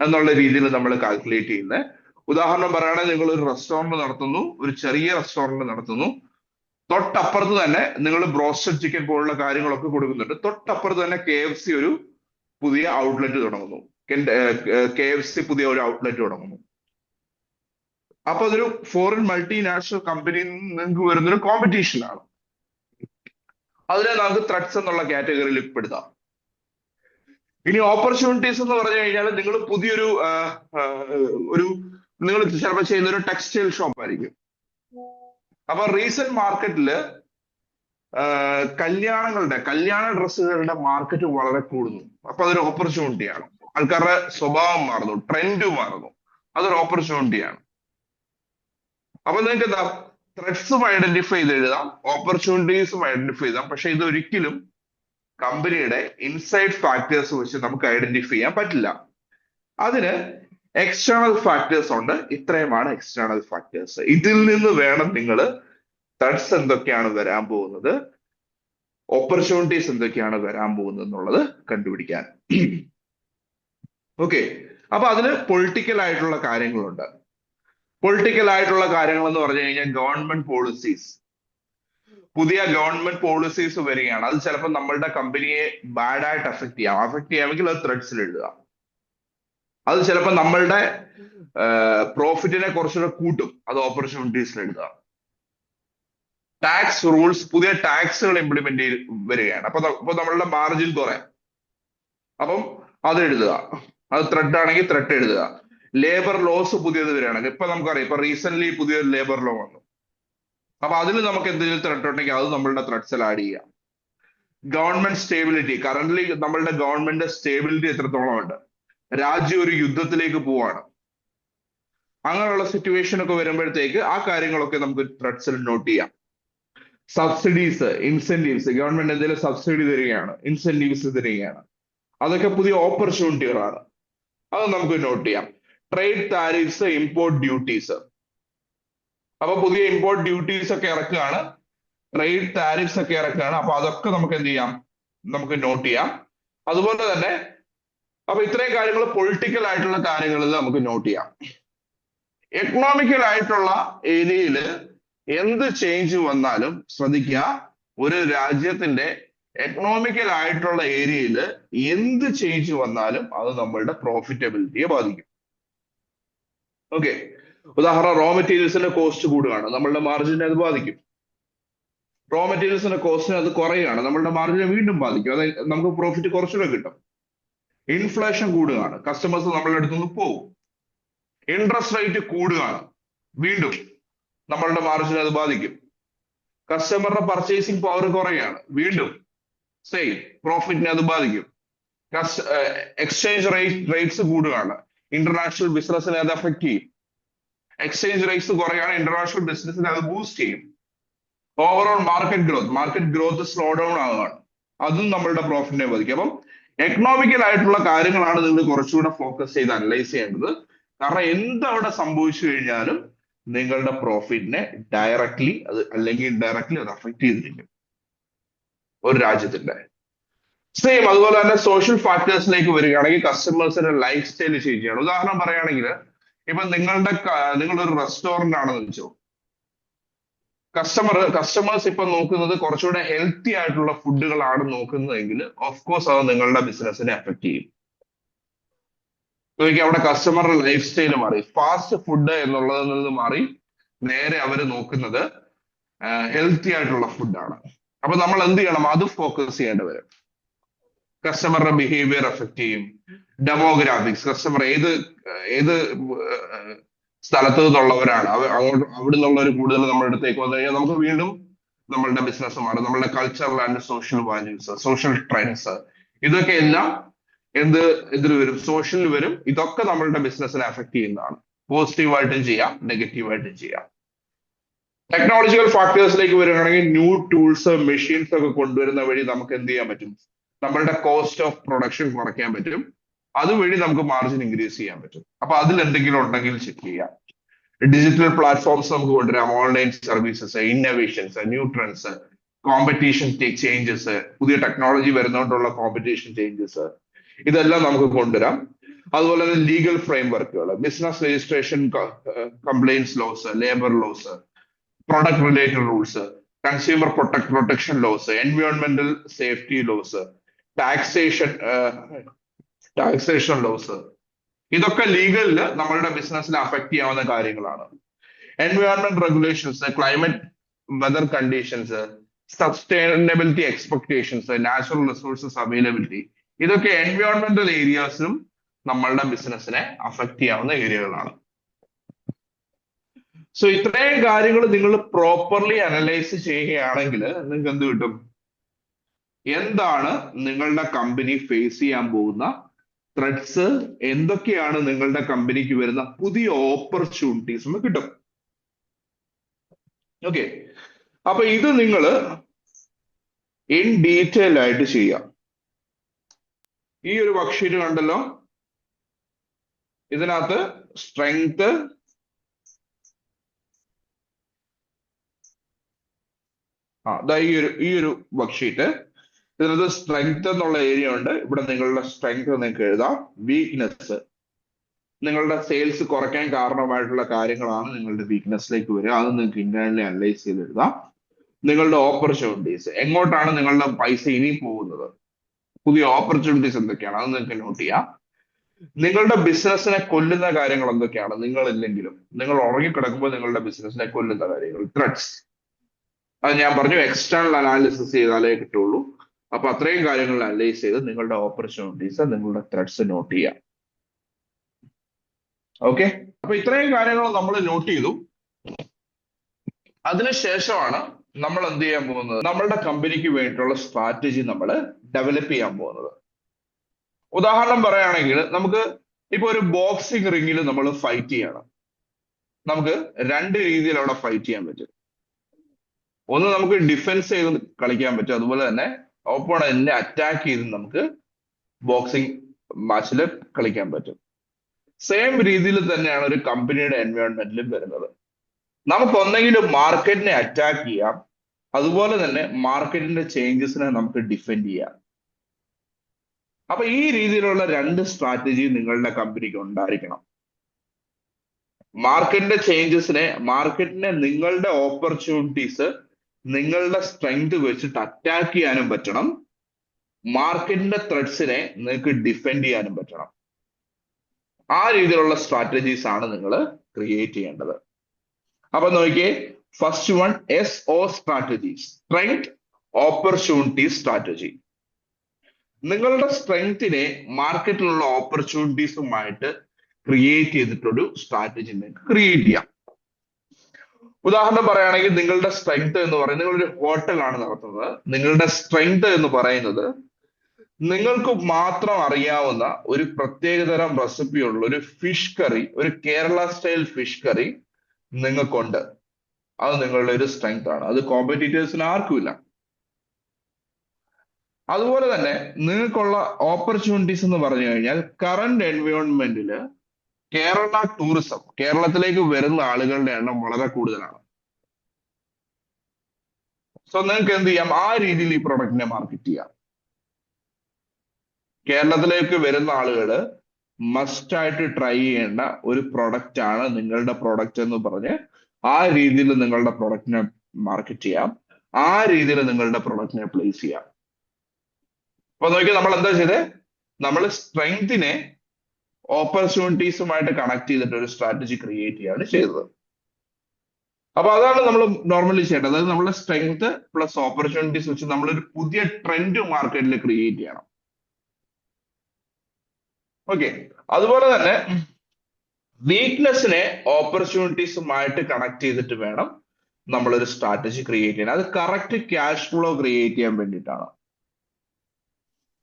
എന്നുള്ള രീതിയിൽ നമ്മൾ കാൽക്കുലേറ്റ് ചെയ്യുന്നത് ഉദാഹരണം പറയുകയാണെങ്കിൽ നിങ്ങൾ ഒരു റെസ്റ്റോറന്റ് നടത്തുന്നു ഒരു ചെറിയ റെസ്റ്റോറന്റ് നടത്തുന്നു. തൊട്ടപ്പുറത്ത് തന്നെ നിങ്ങൾ ബ്രോസ്റ്റഡ് ചിക്കൻ പോലുള്ള കാര്യങ്ങളൊക്കെ കൊടുക്കുന്നുണ്ട്. തൊട്ടപ്പുറത്ത് തന്നെ കെ എഫ് സി ഒരു പുതിയ ഔട്ട്ലെറ്റ് തുടങ്ങുന്നു. കെ എഫ് സി പുതിയ ഒരു ഔട്ട്ലെറ്റ് തുടങ്ങുന്നു. അപ്പൊ അതൊരു ഫോറിൻ മൾട്ടിനാഷണൽ കമ്പനിയിൽ നിന്ന് വരുന്നൊരു കോമ്പറ്റീഷൻ ആണ്. അതിനെ നമുക്ക് ത്രെഡ്സ് എന്നുള്ള കാറ്റഗറിയിൽ പെടുത്താം ഇനി ഓപ്പർച്യൂണിറ്റീസ് എന്ന് പറഞ്ഞു കഴിഞ്ഞാൽ നിങ്ങൾ പുതിയൊരു ഒരു നിങ്ങൾ ചിലപ്പോൾ ചെയ്യുന്ന ഒരു ടെക്സ്റ്റൈൽ ഷോപ്പ് ആയിരിക്കും. അപ്പൊ റീസെന്റ് മാർക്കറ്റിൽ കല്യാണങ്ങളുടെ കല്യാണ ഡ്രസ്സുകളുടെ മാർക്കറ്റ് വളരെ കൂടുന്നു. അപ്പൊ അതൊരു ഓപ്പർച്യൂണിറ്റിയാണ് ആൾക്കാരുടെ സ്വഭാവം മാറുന്നു ട്രെൻഡ് മാറുന്നു. അതൊരു ഓപ്പർച്യൂണിറ്റിയാണ് അപ്പൊ നിങ്ങൾക്ക് എന്താ ത്രെഡ്സും ഐഡന്റിഫൈ ചെയ്ത് എഴുതാം ഓപ്പർച്യൂണിറ്റീസും ഐഡന്റിഫൈ ചെയ്താം പക്ഷെ ഇത് ഒരിക്കലും കമ്പനിയുടെ ഇൻസൈഡ് ഫാക്ടേഴ്സ് വെച്ച് നമുക്ക് ഐഡന്റിഫൈ ചെയ്യാൻ പറ്റില്ല. അതിന് എക്സ്റ്റേണൽ ഫാക്ടേഴ്സ് ഉണ്ട്. ഇത്രയുമാണ് എക്സ്റ്റേണൽ ഫാക്ടേഴ്സ് ഇതിൽ നിന്ന് വേണം നിങ്ങൾ ത്രെഡ്സ് എന്തൊക്കെയാണ് വരാൻ പോകുന്നത് ഓപ്പർച്യൂണിറ്റീസ് എന്തൊക്കെയാണ് വരാൻ പോകുന്നത് എന്നുള്ളത് കണ്ടുപിടിക്കാൻ. ഓക്കെ അപ്പൊ അതിന് പൊളിറ്റിക്കൽ ആയിട്ടുള്ള കാര്യങ്ങളുണ്ട്. പൊളിറ്റിക്കൽ ആയിട്ടുള്ള കാര്യങ്ങൾ എന്ന് പറഞ്ഞു കഴിഞ്ഞാൽ ഗവൺമെന്റ് പോളിസീസ് പുതിയ ഗവൺമെന്റ് പോളിസീസ് വരികയാണ്. അത് ചിലപ്പോൾ നമ്മളുടെ കമ്പനിയെ ബാഡായിട്ട് അഫക്ട് ചെയ്യാം. അഫക്ട് ചെയ്യാമെങ്കിൽ അത് ത്രെഡ്സിൽ എഴുതുക അത് ചിലപ്പോൾ നമ്മളുടെ പ്രോഫിറ്റിനെ കുറച്ചുകൂടെ കൂട്ടും. അത് ഓപ്പർച്യൂണിറ്റീസിൽ എഴുതുക ടാക്സ് റൂൾസ് പുതിയ ടാക്സുകൾ ഇംപ്ലിമെന്റ് വരികയാണ്. അപ്പൊ അപ്പൊ നമ്മളുടെ മാർജിൻ കുറയാം. അപ്പം അത് എഴുതുക. അത് ത്രെഡ് ആണെങ്കിൽ ത്രെഡ് എഴുതുക. ലേബർ ലോസ് പുതിയത് വരികയാണ്. ഇപ്പൊ നമുക്കറിയാം ഇപ്പൊ റീസെന്റ് പുതിയൊരു ലേബർ ലോ വന്നു. അപ്പൊ അതിൽ നമുക്ക് എന്തെങ്കിലും ത്രെഡ് ഉണ്ടെങ്കിൽ അത് നമ്മളുടെ ത്രെഡ്സിൽ ആഡ് ചെയ്യാം. ഗവൺമെന്റ് സ്റ്റേബിലിറ്റി കറന്റ്ലി നമ്മളുടെ ഗവൺമെന്റ് സ്റ്റേബിലിറ്റി എത്രത്തോളം ഉണ്ട്? രാജ്യം ഒരു യുദ്ധത്തിലേക്ക് പോവാണ്. അങ്ങനെയുള്ള സിറ്റുവേഷൻ ഒക്കെ വരുമ്പോഴത്തേക്ക് ആ കാര്യങ്ങളൊക്കെ നമുക്ക് ത്രെഡ്സിൽ നോട്ട് ചെയ്യാം. സബ്സിഡീസ് ഇൻസെന്റീവ്സ് ഗവൺമെന്റ് എന്തെങ്കിലും സബ്സിഡി തരികയാണ് ഇൻസെന്റീവ്സ് തരികയാണ്. അതൊക്കെ പുതിയ ഓപ്പർച്യൂണിറ്റികളാണ് അത് നമുക്ക് നോട്ട് ചെയ്യാം. ട്രേഡ് താരിഫ്സ് ഇമ്പോർട്ട് ഡ്യൂട്ടീസ് അപ്പൊ പുതിയ ഇമ്പോർട്ട് ഡ്യൂട്ടീസ് ഒക്കെ ഇറക്കുകയാണ്. ട്രേഡ് താരിഫ്സ് ഒക്കെ ഇറക്കുകയാണ്. അപ്പൊ അതൊക്കെ നമുക്ക് എന്ത് ചെയ്യാം? നമുക്ക് നോട്ട് ചെയ്യാം. അതുപോലെ തന്നെ അപ്പൊ ഇത്രയും കാര്യങ്ങൾ പൊളിറ്റിക്കൽ ആയിട്ടുള്ള കാര്യങ്ങളിൽ നമുക്ക് നോട്ട് ചെയ്യാം. എക്കണോമിക്കൽ ആയിട്ടുള്ള ഏരിയയിൽ എന്ത് ചേഞ്ച് വന്നാലും ശ്രദ്ധിക്കുക. ഒരു രാജ്യത്തിന്റെ എക്കണോമിക്കൽ ആയിട്ടുള്ള ഏരിയയിൽ എന്ത് ചേഞ്ച് വന്നാലും അത് നമ്മളുടെ പ്രോഫിറ്റബിലിറ്റിയെ ബാധിക്കും. ഓക്കെ ഉദാഹരണം റോ മെറ്റീരിയൽസിന്റെ കോസ്റ്റ് കൂടുകയാണ്. നമ്മളുടെ മാർജിനെ അത് ബാധിക്കും. റോ മെറ്റീരിയൽസിന്റെ കോസ്റ്റിന് അത് കുറയുകയാണ് നമ്മളുടെ മാർജിനെ വീണ്ടും ബാധിക്കും. അതായത് നമുക്ക് പ്രോഫിറ്റ് കുറച്ചുകൂടെ കിട്ടും. ഇൻഫ്ലേഷൻ കൂടുകയാണ്. കസ്റ്റമേഴ്സ് നമ്മളുടെ അടുത്ത് നിന്ന് പോകും ഇൻട്രസ്റ്റ് റേറ്റ് കൂടുകയാണ്. വീണ്ടും നമ്മളുടെ മാർജിനെ അത് ബാധിക്കും. കസ്റ്റമറുടെ പർച്ചേസിംഗ് പവർ കുറയുകയാണ് വീണ്ടും സെയിം പ്രോഫിറ്റിനെ അത് ബാധിക്കും. എക്സ്ചേഞ്ച് റേറ്റ് റേറ്റ്സ് കൂടുകയാണ്. ഇന്റർനാഷണൽ ബിസിനസ്സിനെ അത് അഫക്ട് ചെയ്യും. എക്സ്ചേഞ്ച് റേറ്റ്സ് കുറയാണ് ഇന്റർനാഷണൽ ബിസിനസ്സിനെ അത് ബൂസ്റ്റ് ചെയ്യും. Overall market growth market growth slow down ആവുകയാണ്. അതും നമ്മളുടെ പ്രോഫിറ്റിനെ ബാധിക്കും. അപ്പം എക്കണോമിക്കൽ ആയിട്ടുള്ള കാര്യങ്ങളാണ് നിങ്ങൾ കുറച്ചുകൂടെ ഫോക്കസ് ചെയ്ത് അനലൈസ് ചെയ്യേണ്ടത്. കാരണം എന്തവിടെ സംഭവിച്ചു കഴിഞ്ഞാലും നിങ്ങളുടെ പ്രോഫിറ്റിനെ ഡയറക്ട്ലി അത് അല്ലെങ്കിൽ ഇൻഡയറക്ട്ലി അത് അഫക്ട് ചെയ്തിരിക്കും. ഒരു രാജ്യത്തിന്റെ സെയിം അതുപോലെ തന്നെ സോഷ്യൽ ഫാക്ടേഴ്സിലേക്ക് വരികയാണെങ്കിൽ കസ്റ്റമേഴ്സിന്റെ ലൈഫ് സ്റ്റൈൽ ചേഞ്ച് ചെയ്യണം. ഉദാഹരണം പറയുകയാണെങ്കിൽ ഇപ്പൊ നിങ്ങളുടെ നിങ്ങളൊരു റെസ്റ്റോറന്റ് ആണെന്ന് വെച്ചോ. കസ്റ്റമർ കസ്റ്റമേഴ്സ് ഇപ്പൊ നോക്കുന്നത് കുറച്ചുകൂടെ ഹെൽത്തി ആയിട്ടുള്ള ഫുഡുകളാണ് നോക്കുന്നതെങ്കിൽ ഓഫ് കോഴ്സ് അത് നിങ്ങളുടെ ബിസിനസിനെ അഫക്ട് ചെയ്യും. നോക്കി അവിടെ കസ്റ്റമറുടെ ലൈഫ് സ്റ്റൈൽ മാറി. ഫാസ്റ്റ് ഫുഡ് എന്നുള്ളതിൽ നിന്ന് മാറി നേരെ അവർ നോക്കുന്നത് ഹെൽത്തി ആയിട്ടുള്ള ഫുഡാണ് അപ്പൊ നമ്മൾ എന്ത് ചെയ്യണം? അത് ഫോക്കസ് ചെയ്യേണ്ടി വരും. കസ്റ്റമറുടെ ബിഹേവിയർ എഫക്ട് ചെയ്യും. ഡെമോഗ്രാഫിക്സ് കസ്റ്റമർ ഏത് ഏത് സ്ഥലത്ത് നിന്നുള്ളവരാണ് അങ്ങോട്ട് അവിടെ നിന്നുള്ളവർ കൂടുതൽ നമ്മുടെ അടുത്തേക്ക് വന്നു കഴിഞ്ഞാൽ നമുക്ക് വീണ്ടും നമ്മളുടെ ബിസിനസ് മാറും. നമ്മളുടെ cultural and social values social trends ഇതൊക്കെ എല്ലാം എന്ത് ഇതിൽ വരും? സോഷ്യലിൽ വരും. ഇതൊക്കെ നമ്മളുടെ ബിസിനസ്സിനെ അഫക്ട് ചെയ്യുന്നതാണ്. പോസിറ്റീവായിട്ടും ചെയ്യാം നെഗറ്റീവായിട്ടും ചെയ്യാം. ടെക്നോളജിക്കൽ ഫാക്ടേഴ്സിലേക്ക് വരികയാണെങ്കിൽ ന്യൂ ടൂൾസ് മെഷീൻസ് ഒക്കെ കൊണ്ടുവരുന്ന വഴി നമുക്ക് എന്ത് ചെയ്യാൻ പറ്റും? നമ്മളുടെ കോസ്റ്റ് ഓഫ് പ്രൊഡക്ഷൻ കുറയ്ക്കാൻ പറ്റും. അതുവഴി നമുക്ക് മാർജിൻ ഇൻക്രീസ് ചെയ്യാൻ പറ്റും. അപ്പൊ അതിൽ എന്തെങ്കിലും ഉണ്ടെങ്കിൽ ചെക്ക് ചെയ്യാം. ഡിജിറ്റൽ പ്ലാറ്റ്ഫോംസ് നമുക്ക് കൊണ്ടുവരാം. Online services innovations new trends competition changes പുതിയ ടെക്നോളജി വരുന്നതുകൊണ്ടുള്ള കോമ്പറ്റീഷൻ ചേഞ്ചസ് ഇതെല്ലാം നമുക്ക് കൊണ്ടുവരാം. അതുപോലെ തന്നെ ലീഗൽ ഫ്രെയിം വർക്കുകൾ business registration compliance laws labour laws product related rules consumer protect protection laws എൻവയോൺമെന്റൽ safety laws taxation taxation laws ഇതൊക്കെ ലീഗലിൽ നമ്മളുടെ ബിസിനസ്സിനെ അഫക്ട് ചെയ്യാവുന്ന കാര്യങ്ങളാണ്. Environment regulations climate weather conditions sustainability expectations natural resources availability ഇതൊക്കെ എൻവയോൺമെന്റൽ ഏരിയാസും നമ്മളുടെ ബിസിനസ്സിനെ അഫക്ട് ചെയ്യാവുന്ന ഏരിയകളാണ് സോ ഇത്രയും കാര്യങ്ങൾ നിങ്ങൾ പ്രോപ്പർലി അനലൈസ് ചെയ്യുകയാണെങ്കിൽ നിങ്ങൾക്ക് എന്ത് കിട്ടും? എന്താണ് നിങ്ങളുടെ കമ്പനി ഫേസ് ചെയ്യാൻ പോകുന്ന ത്രെഡ്സ് എന്തൊക്കെയാണ് നിങ്ങളുടെ കമ്പനിക്ക് വരുന്ന പുതിയ ഓപ്പർച്യൂണിറ്റീസ് കിട്ടും. ഓക്കെ അപ്പൊ ഇത് നിങ്ങൾ ഇൻ ഡീറ്റെയിൽ ആയിട്ട് ചെയ്യാം. ഈ ഒരു വർക്ക്ഷീറ്റ് കണ്ടല്ലോ? ഇതിനകത്ത് സ്ട്രെങ്ത് ആ ഈ ഒരു ഈ ഒരു വർക്ക്ഷീറ്റ് ഇതിനകത്ത് സ്ട്രെങ്ത് എന്നുള്ള ഏരിയ ഉണ്ട്. ഇവിടെ നിങ്ങളുടെ സ്ട്രെങ്ത് നിങ്ങൾക്ക് എഴുതാം. വീക്ക്നെസ് നിങ്ങളുടെ സെയിൽസ് കുറയ്ക്കാൻ കാരണമായിട്ടുള്ള കാര്യങ്ങളാണ് നിങ്ങളുടെ വീക്ക്നെസ്സിലേക്ക് വരിക. അത് നിങ്ങൾക്ക് ഇന്റേണലി അനലൈസ് ചെയ്ത് എഴുതാം. നിങ്ങളുടെ ഓപ്പർച്യൂണിറ്റീസ് എങ്ങോട്ടാണ് നിങ്ങളുടെ പൈസ ഇനി പോകുന്നത്? പുതിയ ഓപ്പർച്യൂണിറ്റീസ് എന്തൊക്കെയാണ്? അത് നിങ്ങൾക്ക് നോട്ട് ചെയ്യാം. നിങ്ങളുടെ ബിസിനസ്സിനെ കൊല്ലുന്ന കാര്യങ്ങൾ എന്തൊക്കെയാണ്? നിങ്ങൾ ഇല്ലെങ്കിലും. നിങ്ങൾ ഉറങ്ങിക്കിടക്കുമ്പോൾ നിങ്ങളുടെ ബിസിനസ്സിനെ കൊല്ലുന്ന കാര്യങ്ങൾ. ത്രെഡ്സ് അത് ഞാൻ പറഞ്ഞു എക്സ്റ്റേണൽ അനാലിസിസ് ചെയ്താലേ കിട്ടുള്ളൂ. അപ്പൊ അത്രയും കാര്യങ്ങൾ അനലൈസ് ചെയ്ത് നിങ്ങളുടെ ഓപ്പർച്യൂണിറ്റീസ് നിങ്ങളുടെ ത്രെഡ്സ് നോട്ട് ചെയ്യാം. ഓക്കെ അപ്പൊ ഇത്രയും കാര്യങ്ങൾ നമ്മൾ നോട്ട് ചെയ്തു. അതിനുശേഷമാണ് നമ്മൾ എന്ത് ചെയ്യാൻ പോകുന്നത്? നമ്മളുടെ കമ്പനിക്ക് വേണ്ടിയിട്ടുള്ള സ്ട്രാറ്റജി നമ്മൾ ഡെവലപ്പ് ചെയ്യാൻ പോകുന്നത്. ഉദാഹരണം പറയുകയാണെങ്കിൽ നമുക്ക് ഇപ്പൊ ഒരു ബോക്സിംഗ് റിങ്ങിൽ നമ്മൾ ഫൈറ്റ് ചെയ്യണം. നമുക്ക് രണ്ട് രീതിയിൽ അവിടെ ഫൈറ്റ് ചെയ്യാൻ പറ്റും. ഒന്ന് നമുക്ക് ഡിഫെൻസ് ചെയ്ത് കളിക്കാൻ പറ്റും. അതുപോലെ തന്നെ ഓപ്പോണന്റിനെ അറ്റാക്ക് ചെയ്ത് നമുക്ക് ബോക്സിംഗ് മാച്ചിൽ കളിക്കാൻ പറ്റും. സെയിം രീതിയിൽ തന്നെയാണ് ഒരു കമ്പനിയുടെ എൻവയോൺമെന്റിലും വരുന്നത്. നമുക്ക് ഒന്നെങ്കിലും മാർക്കറ്റിനെ അറ്റാക്ക് ചെയ്യാം. അതുപോലെ തന്നെ മാർക്കറ്റിന്റെ ചേഞ്ചസിനെ നമുക്ക് ഡിഫെൻഡ് ചെയ്യാം. അപ്പൊ ഈ രീതിയിലുള്ള രണ്ട് സ്ട്രാറ്റജി നിങ്ങളുടെ കമ്പനിക്ക് ഉണ്ടായിരിക്കണം. മാർക്കറ്റിന്റെ ചേഞ്ചസിനെ മാർക്കറ്റിനെ നിങ്ങളുടെ ഓപ്പർച്യൂണിറ്റീസ് നിങ്ങളുടെ സ്ട്രെങ്ത് വെച്ചിട്ട് അറ്റാക്ക് ചെയ്യാനും പറ്റണം. മാർക്കറ്റിന്റെ ത്രെഡ്സിനെ നിങ്ങൾക്ക് ഡിഫെൻഡ് ചെയ്യാനും പറ്റണം. ആ രീതിയിലുള്ള സ്ട്രാറ്റജീസ് ആണ് നിങ്ങൾ ക്രിയേറ്റ് ചെയ്യേണ്ടത്. അപ്പൊ നോക്കിയേ first one S O strategy strength opportunity strategy നിങ്ങളുടെ സ്ട്രെങ്തിനെ മാർക്കറ്റിലുള്ള ഓപ്പർച്യൂണിറ്റീസുമായിട്ട് ക്രിയേറ്റ് ചെയ്തിട്ടൊരു സ്ട്രാറ്റജി നിങ്ങൾക്ക് ക്രിയേറ്റ് ചെയ്യാം. ഉദാഹരണം പറയുകയാണെങ്കിൽ നിങ്ങളുടെ സ്ട്രെങ്ത് എന്ന് പറയുന്നത് നിങ്ങളൊരു ഹോട്ടലാണ് നടത്തുന്നത്. നിങ്ങളുടെ സ്ട്രെങ്ത് എന്ന് പറയുന്നത് നിങ്ങൾക്ക് മാത്രം അറിയാവുന്ന ഒരു പ്രത്യേകതരം റെസിപ്പി ഉള്ള ഒരു ഫിഷ് കറി ഒരു കേരള സ്റ്റൈൽ ഫിഷ് കറി നിങ്ങൾക്കുണ്ട്. അത് നിങ്ങളുടെ ഒരു സ്ട്രെങ്ത് ആണ്. അത് കോമ്പറ്റീറ്റേഴ്സിന് ആർക്കുമില്ല അതുപോലെ തന്നെ നിങ്ങൾക്കുള്ള ഓപ്പർച്യൂണിറ്റീസ് എന്ന് പറഞ്ഞു കഴിഞ്ഞാൽ കറണ്ട് എൻവയോൺമെന്റിൽ കേരള ടൂറിസം കേരളത്തിലേക്ക് വരുന്ന ആളുകളുടെ എണ്ണം വളരെ കൂടുതലാണ്. സോ നിങ്ങൾക്ക് എന്ത് ചെയ്യാം? ആ രീതിയിൽ ഈ പ്രൊഡക്റ്റിനെ മാർക്കറ്റ് ചെയ്യാം. കേരളത്തിലേക്ക് വരുന്ന ആളുകൾ മസ്റ്റ് ആയിട്ട് ട്രൈ ചെയ്യേണ്ട ഒരു പ്രൊഡക്റ്റ് ആണ് നിങ്ങളുടെ പ്രൊഡക്റ്റ് എന്ന് പറഞ്ഞ് ആ രീതിയിൽ നിങ്ങളുടെ പ്രൊഡക്റ്റിനെ മാർക്കറ്റ് ചെയ്യാം. ആ രീതിയിൽ നിങ്ങളുടെ പ്രൊഡക്റ്റിനെ പ്ലേസ് ചെയ്യാം. അപ്പൊ നോക്കിയാൽ നമ്മൾ എന്താ ചെയ്തത് നമ്മൾ സ്ട്രെങ്തിനെ ഓപ്പർച്യൂണിറ്റീസുമായിട്ട് കണക്ട് ചെയ്തിട്ട് ഒരു സ്ട്രാറ്റജി ക്രിയേറ്റ് ചെയ്യാണ് ചെയ്തത്. അപ്പൊ അതാണ് നമ്മൾ നോർമലി ചെയ്യേണ്ടത്. അതായത് നമ്മുടെ സ്ട്രെങ്ത് പ്ലസ് ഓപ്പർച്യൂണിറ്റീസ് വെച്ച് നമ്മളൊരു പുതിയ ട്രെൻഡ് മാർക്കറ്റിൽ ക്രിയേറ്റ് ചെയ്യണം. ഓക്കെ അതുപോലെ തന്നെ വീക്ക്നെസ്സിനെ ഓപ്പർച്യൂണിറ്റീസുമായിട്ട് കണക്ട് ചെയ്തിട്ട് വേണം നമ്മളൊരു സ്ട്രാറ്റജി ക്രിയേറ്റ് ചെയ്യാൻ. അത് കറക്റ്റ് ക്യാഷ് ഫ്ലോ ക്രിയേറ്റ് ചെയ്യാൻ വേണ്ടിയിട്ടാണ്.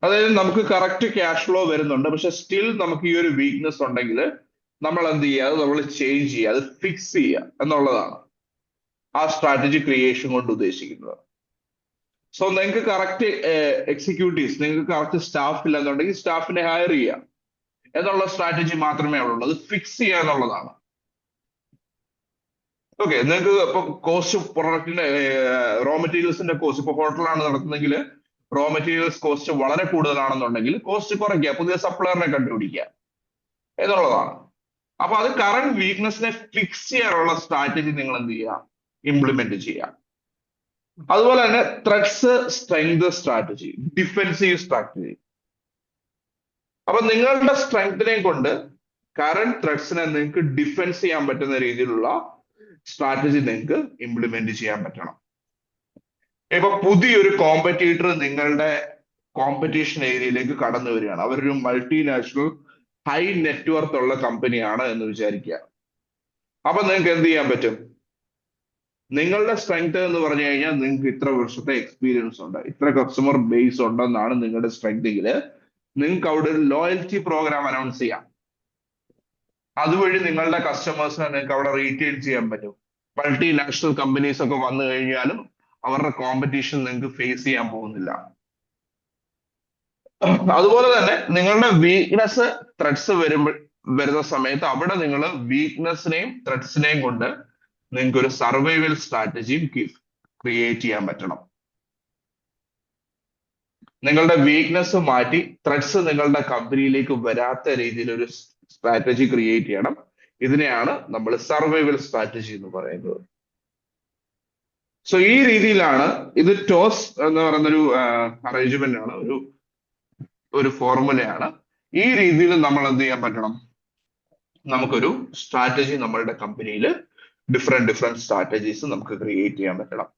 അതായത് നമുക്ക് കറക്റ്റ് ക്യാഷ് ഫ്ലോ വരുന്നുണ്ട്. പക്ഷെ സ്റ്റിൽ നമുക്ക് ഈ ഒരു വീക്ക്നെസ് ഉണ്ടെങ്കിൽ നമ്മൾ എന്ത് ചെയ്യുക? അത് നമ്മൾ ചേഞ്ച് ചെയ്യുക. അത് ഫിക്സ് ചെയ്യുക എന്നുള്ളതാണ് ആ സ്ട്രാറ്റജി ക്രിയേഷൻ കൊണ്ട് ഉദ്ദേശിക്കുന്നത്. സോ നിങ്ങൾക്ക് കറക്റ്റ് എക്സിക്യൂട്ടീവ്സ് നിങ്ങൾക്ക് കറക്റ്റ് സ്റ്റാഫ് ഇല്ല എന്നുണ്ടെങ്കിൽ സ്റ്റാഫിനെ ഹയർ ചെയ്യുക. എന്നുള്ള സ്ട്രാറ്റജി മാത്രമേ ഉള്ളൂ. അത് ഫിക്സ് ചെയ്യുക എന്നുള്ളതാണ്. ഓക്കെ നിങ്ങൾക്ക് ഇപ്പൊ കോസ്റ്റ് പ്രൊഡക്റ്റിന്റെ റോ മെറ്റീരിയൽസിന്റെ കോസ്റ്റ് ഇപ്പൊ ഹോട്ടലാണ് നടത്തുന്നെങ്കിൽ റോ മെറ്റീരിയൽസ് കോസ്റ്റ് വളരെ കൂടുതലാണെന്നുണ്ടെങ്കിൽ കോസ്റ്റ് കുറയ്ക്കുക പുതിയ സപ്ലയറിനെ കണ്ടുപിടിക്കുക. എന്നുള്ളതാണ്. അപ്പൊ അത് കറണ്ട് വീക്ക്നെസ്സിനെ ഫിക്സ് ചെയ്യാനുള്ള സ്ട്രാറ്റജി നിങ്ങൾ എന്ത് ചെയ്യുക? ഇംപ്ലിമെന്റ് ചെയ്യുക. അതുപോലെ തന്നെ threads strength strategy defensive strategy അപ്പൊ നിങ്ങളുടെ സ്ട്രെങ്തിനെ കൊണ്ട് കറണ്ട് ത്രെഡ്സിനെ നിങ്ങൾക്ക് ഡിഫെൻസ് ചെയ്യാൻ പറ്റുന്ന രീതിയിലുള്ള സ്ട്രാറ്റജി നിങ്ങൾക്ക് ഇംപ്ലിമെന്റ് ചെയ്യാൻ പറ്റണം. ഇപ്പൊ പുതിയൊരു കോമ്പറ്റീറ്റർ നിങ്ങളുടെ കോമ്പറ്റീഷൻ ഏരിയയിലേക്ക് കടന്നു വരികയാണ്. അവരൊരു മൾട്ടിനാഷണൽ ഹൈ നെറ്റ്വർത്ത് ഉള്ള കമ്പനിയാണ് എന്ന് വിചാരിക്കുക. അപ്പൊ നിങ്ങൾക്ക് എന്ത് ചെയ്യാൻ പറ്റും? നിങ്ങളുടെ സ്ട്രെങ്ത് എന്ന് പറഞ്ഞു കഴിഞ്ഞാൽ നിങ്ങൾക്ക് ഇത്ര വർഷത്തെ എക്സ്പീരിയൻസ് ഉണ്ട്. ഇത്ര കസ്റ്റമർ ബേസ് ഉണ്ടെന്നാണ് നിങ്ങളുടെ സ്ട്രെങ്തെങ്കിൽ നിങ്ങൾക്ക് അവിടെ ഒരു ലോയൽറ്റി പ്രോഗ്രാം അനൗൺസ് ചെയ്യാം. അതുവഴി നിങ്ങളുടെ കസ്റ്റമേഴ്സിനെ നിങ്ങൾക്ക് അവിടെ റീറ്റെയിൽ ചെയ്യാൻ പറ്റും. മൾട്ടിനാഷണൽ കമ്പനീസ് ഒക്കെ വന്നു കഴിഞ്ഞാലും അവരുടെ കോമ്പറ്റീഷൻ നിങ്ങൾക്ക് ഫേസ് ചെയ്യാൻ പോകുന്നില്ല. അതുപോലെ തന്നെ നിങ്ങളുടെ വീക്ക്നെസ് ത്രെഡ്സ് വരുമ്പോൾ വരുന്ന സമയത്ത് അവിടെ നിങ്ങൾ വീക്ക്നെസ്സിനെയും ത്രെഡ്സിനെയും കൊണ്ട് നിങ്ങൾക്ക് ഒരു സർവൈവൽ സ്ട്രാറ്റജിയും ക്രിയേറ്റ് ചെയ്യാൻ പറ്റണം. നിങ്ങളുടെ വീക്ക്നെസ് മാറ്റി ത്രെഡ്സ് നിങ്ങളുടെ കമ്പനിയിലേക്ക് വരാത്ത രീതിയിൽ ഒരു സ്ട്രാറ്റജി ക്രിയേറ്റ് ചെയ്യണം. ഇതിനെയാണ് നമ്മൾ സർവൈവൽ സ്ട്രാറ്റജി എന്ന് പറയുന്നത്. സോ ഈ രീതിയിലാണ് ഇത് ടോസ് എന്ന് പറയുന്നൊരു അറേഞ്ച്മെന്റ് ആണ്. ഒരു ഒരു ഫോർമുലയാണ് ഈ രീതിയിൽ നമ്മൾ എന്ത് ചെയ്യാൻ പറ്റണം? നമുക്കൊരു സ്ട്രാറ്റജി നമ്മളുടെ കമ്പനിയിൽ ഡിഫറെന്റ് ഡിഫറെന്റ് സ്ട്രാറ്റജീസ് നമുക്ക് ക്രിയേറ്റ് ചെയ്യാൻ പറ്റണം.